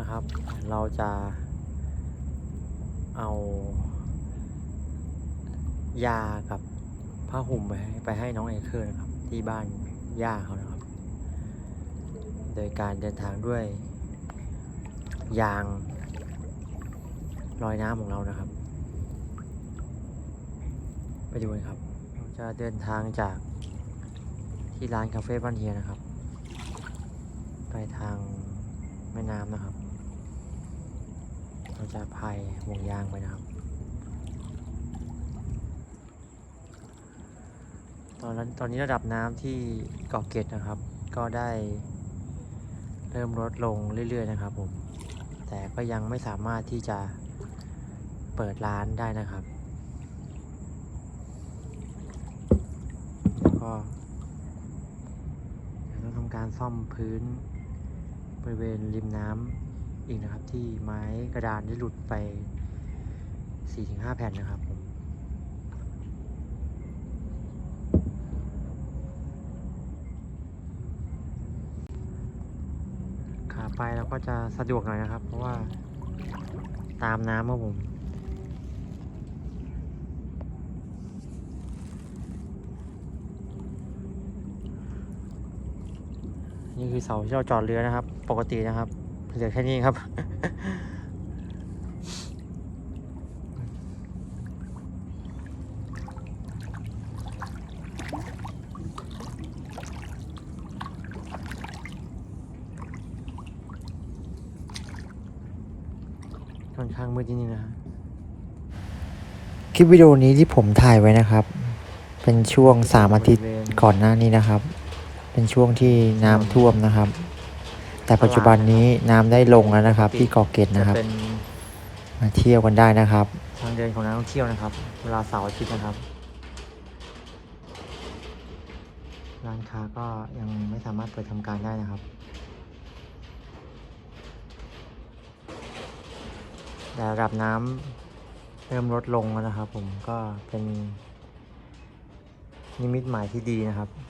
นะครับ เราจะเอา ยากับผ้าห่มไปให้ไปให้น้องเอเคอร์นะครับ ที่บ้านย่าเขานะครับ โดยการเดินทางด้วย ยางลอยน้ำของเรานะครับ ไปดูกันครับ เราจะเดินทางจากที่ร้านคาเฟ่บ้านเฮียนะครับ ไปทางแม่น้ำนะครับ เราจะพายห่วงยางไปนะครับ ตอนนั้นตอนนี้ระดับน้ำที่เกาะเกร็ดนะครับ ก็ได้ เริ่มลดลงเรื่อย ๆ นะครับผม แต่ก็ยังไม่สามารถที่จะเปิดร้านได้นะครับ ก็ต้องทำการซ่อมพื้นบริเวณริมน้ำ อีกนะครับ ที่ไม้กระดานได้หลุดไป 4-5 แผ่นนะครับผมขาไปเราก็จะสะดวกหน่อยนะครับ เพราะว่าตามน้ำครับผมนี่คือเสาที่เราจอดเรือนะครับ ปกตินะครับ เหลือแค่นี้ครับ ค่อนข้างมืดนิดนึงนะฮะคลิปวิดีโอนี้ที่ผมถ่ายไว้นะครับ เป็นช่วงสามอาทิตย์ก่อนหน้านี้นะครับ เป็นช่วงที่น้ำท่วมนะครับ แต่ปัจจุบันนี้น้ำได้ลงแล้วนะครับ ที่เกาะเกร็ดนะครับ เป็นมาเที่ยวกันได้นะครับ ทางเดินของนักท่องเที่ยวนะครับ เวลาเสาร์อาทิตย์นะครับ ร้านค้าก็ยังไม่สามารถเปิดทำการได้นะครับ แต่ระดับน้ำเริ่มลดลงแล้วนะครับ ผมก็เป็นนิมิตหมายที่ดีนะครับผม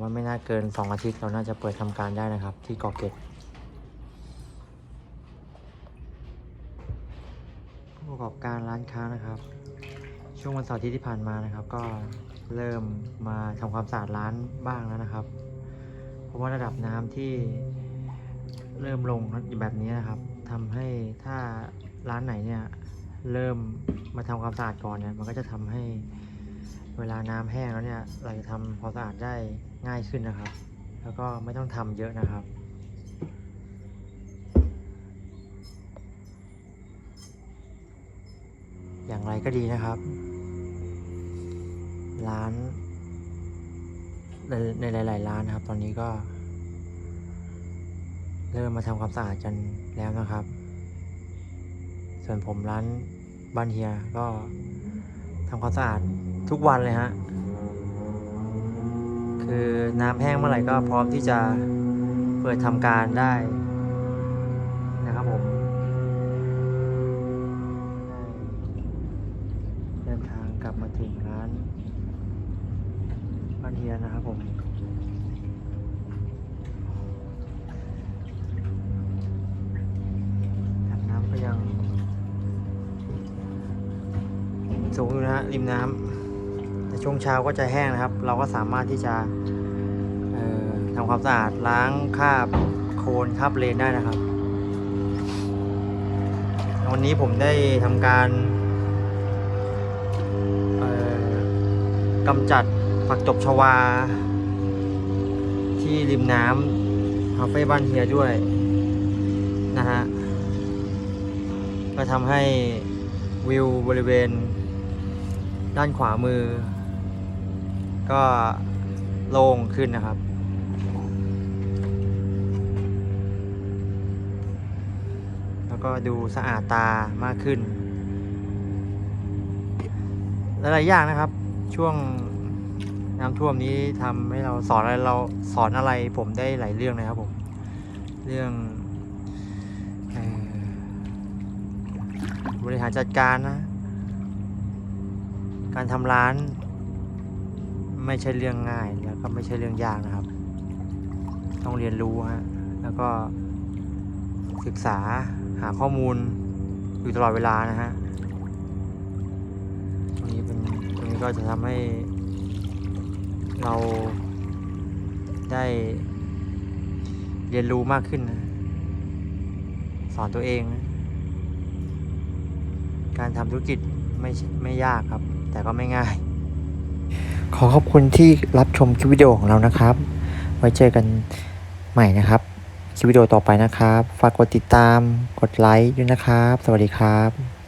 ว่าไม่น่าเกินสองอาทิตย์เราน่าจะเปิดทำการได้นะครับ ที่เกาะเกร็ดผู้ประกอบการร้านค้านะครับ ช่วงวันเสาร์ที่ที่ผ่านมานะครับ ก็เริ่มมาทำความสะอาดร้านบ้างแล้วนะครับ เพราะว่าระดับน้ำที่เริ่มลงแบบนี้นะครับทำให้ถ้าร้านไหนเนี่ยเริ่มมาทำความสะอาดก่อนเนี่ยมันก็จะทำให้เวลาน้ำแห้งแล้วเนี่ยเราจะทำความสะอาดได้ ง่ายขึ้นนะครับ แล้วก็ไม่ต้องทำเยอะนะครับ อย่างไรก็ดีนะครับ ร้านในในหลาย ๆ ร้านนะครับ ตอนนี้ก็ เริ่มมาทำความสะอาดกันแล้วนะครับ ส่วนผมร้านบ้านเฮียก็ทำความสะอาดทุกวันเลยฮะ คือน้ำแห้งเมื่อไหร่ก็พร้อมที่จะเปิดทำการได้นะครับผมเดินทางกลับมาถึงร้านบ้านเฮียนะครับผมน้ำน้ำก็ยังสูงอยู่นะฮะริมน้ำ แต่ช่วงเช้าก็จะแห้งนะครับ เราก็สามารถที่จะทำความสะอาดล้างคราบโคลนคราบเลนได้นะครับ วันนี้ผมได้ทำการกำจัดผักตบชวา ที่ริมน้ำคาเฟ่บ้านเฮียด้วยนะฮะก็ทำให้วิวบริเวณด้านขวามือ ก็โล่งขึ้นนะครับ แล้วก็ดูสะอาดตามากขึ้น หลายๆอย่างนะครับ ช่วงน้ำท่วมนี้ทำให้เราสอนอะไรเราสอนอะไรผมได้หลายเรื่องเลยครับผม เรื่องบริหารจัดการนะ การทำร้าน ไม่ใช่เรื่องง่ายแล้วก็ไม่ใช่เรื่องยากนะครับ ต้องเรียนรู้ฮะแล้วก็ศึกษาหาข้อมูลอยู่ตลอดเวลานะฮะตรงนี้เป็นตรงนี้ก็จะทำให้เราได้เรียนรู้มากขึ้นนะสอนตัวเองนะการทำธุรกิจไม่ไม่ยากครับ แต่ก็ไม่ง่าย ขอขอบคุณที่รับชมคลิปวิดีโอของเรานะครับ ไว้เจอกันใหม่นะครับคลิปวิดีโอต่อไปนะครับ ฝากกดติดตาม กดไลค์ด้วยนะครับ สวัสดีครับ